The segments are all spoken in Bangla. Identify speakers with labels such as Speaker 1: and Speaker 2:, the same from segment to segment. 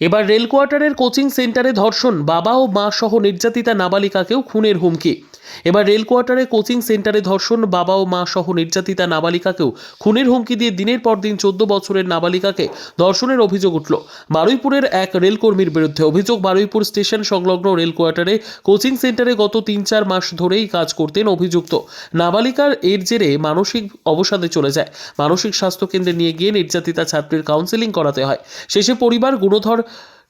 Speaker 1: এবার রেল কোয়ার্টারের কোচিং সেন্টারে ধর্ষণ। বাবা ও মা সহ নির্যাতিতা নাবালিকাকেও খুনের হুমকি। এবার রেল কোয়ার্টারে কোচিং সেন্টারে ধর্ষণ, বাবা ও মা সহ নির্যাতিতা নাবালিকাকেও খুনের হুমকি দিয়ে দিনের পর দিন চোদ্দ বছরের নাবালিকাকে ধর্ষণের অভিযোগ উঠল। বারুইপুরের এক রেলকর্মীর বিরুদ্ধে অভিযোগ, বারুইপুর স্টেশন সংলগ্ন রেল কোয়ার্টারে কোচিং সেন্টারে গত তিন চার মাস ধরেই কাজ করতেন অভিযুক্ত। নাবালিকার এর জেরে মানসিক অবসাদে চলে যায়। মানসিক স্বাস্থ্য কেন্দ্রে নিয়ে গিয়ে নির্যাতিতা ছাত্রীর কাউন্সেলিং করাতে হয়। শেষে পরিবার গুণধর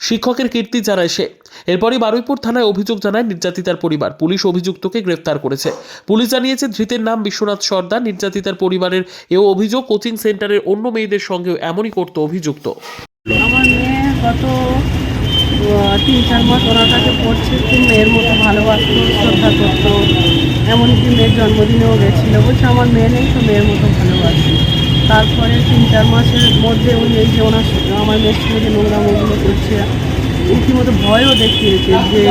Speaker 1: শিক্ষকের কীর্তি জানায় সে। এরপরই বারুইপুর থানায় অভিযোগ জানায় নির্যাতিতার পরিবার। পুলিশ অভিযুক্তকে গ্রেফতার করেছে। পুলিশ জানিয়েছে, ধৃতের নাম বিশ্বনাথ সর্দার। নির্যাতিতার পরিবারের এও অভিযোগ, কোচিং সেন্টারের অন্য মেয়েদের সঙ্গেও এমনই করতো অভিযুক্ত।
Speaker 2: আমার মেয়ে তিন, চার মাস ওনার কাছে পড়ছে খুব মেয়ের মতো ভালোবাসতো, শ্রদ্ধা করতো। এমনকি মেয়ের জন্মদিনেও গেছিল। বলছে, আমার মেয়ে নেই, তো মেয়ের মতো ভালোবাসি। তারপরে তিন, চার মাসের মধ্যে উনি এই যে ওনার আমার মেয়ের যে নোংরামোগুলো করছে। রীতিমতো ভয়ও দেখিয়েছে যে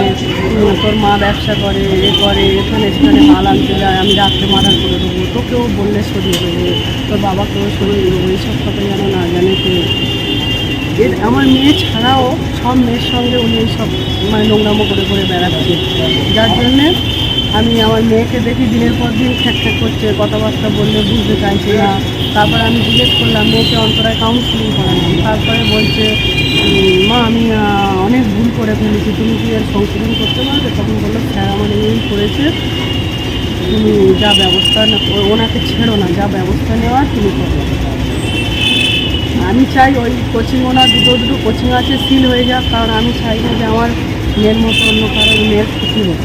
Speaker 2: তোর মা ব্যবসা করে, এ করে, এখানে সেখানে মাল আনতে যায় আমি রাত্রে মার্ডার করে দেবো। তোকেও বললে সরিয়ে দেবো, তোর বাবাকেও সরিয়ে দেবো, এইসব কথা যেন না জানে কেউ এর আমার মেয়ে ছাড়াও সব মেয়ের সঙ্গে উনি সব মানে নোংরামো করে করে বেড়াচ্ছে। যার জন্যে আমি আমার মেয়েকে দেখি দিনের পর দিন খ্যাক খ্যাক করছে, কথাবার্তা বললে বুঝতে চাইছে না। তারপর আমি জিজ্ঞেস করলাম মেয়েকে অন্তরায় কাউন্সিলিং করালাম। তারপরে বলছে মা, আমি অনেক ভুল করে ফেলেছি। তুমি কি এর সংশোধন করতে পারবে? তখন বলল, স্যার আমার এই করেছে। তুমি যা ব্যবস্থা ওনাকে ছেড়ো না। যা ব্যবস্থা নেওয়া তুমি করো। আমি চাই ওই কোচিং ওনার দুটো দুটো কোচিং আছে সিল হয়ে যাক। কারণ আমি চাই না যে আমার মেয়ের মতো অন্য কারোর মেয়ের ক্ষতি হোক।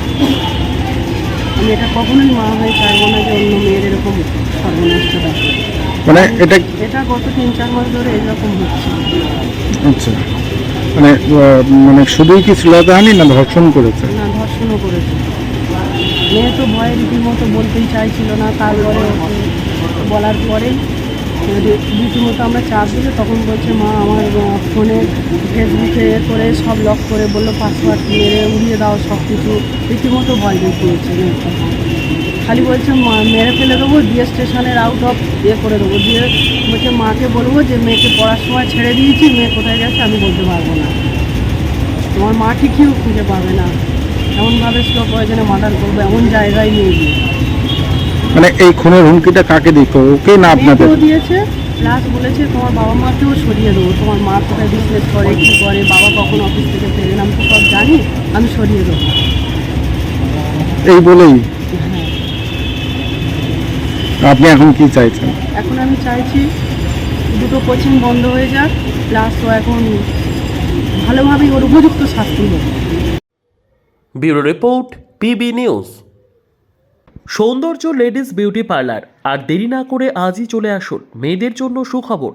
Speaker 2: আমি এটা কখনোই মা হয়ে চাইব না যে অন্য মেয়ের এরকম সর্বনষ্ট দেখে
Speaker 3: মানে এটা
Speaker 2: এটা গত তিন চার মাস ধরে এরকম হচ্ছে।
Speaker 3: আচ্ছা। মানে মানে শুধুই কি শ্লীলতাহানি না ধর্ষণ করেছে?
Speaker 2: না ধর্ষণও করেছে। মেয়ে তো ভয়ে রীতিমতো বলতেই চাইছিল না তারপরে বলার পরেই রীতিমতো আমরা চাপ দিলে তখন বলছে মা আমার ফোনে ফেসবুকে এ করে সব লক করে বলল পাসওয়ার্ড মেরে উড়িয়ে দাও সব কিছু রীতিমতো ভয় দেখিয়েছে খালি বলছে মেরে ফেলে দেবো দিয়ে স্টেশনের আউট অফ ইয়ে করে দেবো। দিয়ে বলছে মাকে বলব যে মেয়েকে পড়ার সময় ছেড়ে দিয়েছি মেয়ে কোথায় গেছে আমি বলতে পারব না। তোমার মা ঠিকইও খুঁজে পাবে না। এমনভাবে স্লো প্রয়োজনে মার্ডার করব এমন জায়গায় নিয়ে গিয়ে।
Speaker 3: মানে এই খুনের হুমকিটা কাকে দিত? ওকে না আপনাদের?
Speaker 2: দিয়েছে প্লাস বলেছে তোমার বাবা মাকেও সরিয়ে দেবো। তোমার মা কোথায় বিজনেস করে কী করে বাবা কখন অফিস থেকে ফেরেন আমি তো সব জানি আমি সরিয়ে দেবো।
Speaker 3: এই বলেই আপনি এখন কি চাইছেন?
Speaker 2: এখন আমি চাইছি দুটো কোচিং বন্ধ হয়ে যাক প্লাস ও এখন ভালোভাবেই ওর উপযুক্ত শাস্তি হোক।
Speaker 1: Bureau report PB news. Soundarya ladies beauty parlour আর দেরি না করে আজই চলে আসুন মেয়েদের জন্য সুখবর।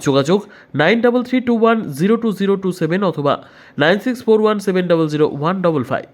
Speaker 1: যোগাযোগ nine double three two one zero two zero two seven অথবা nine six four one seven double zero one double five.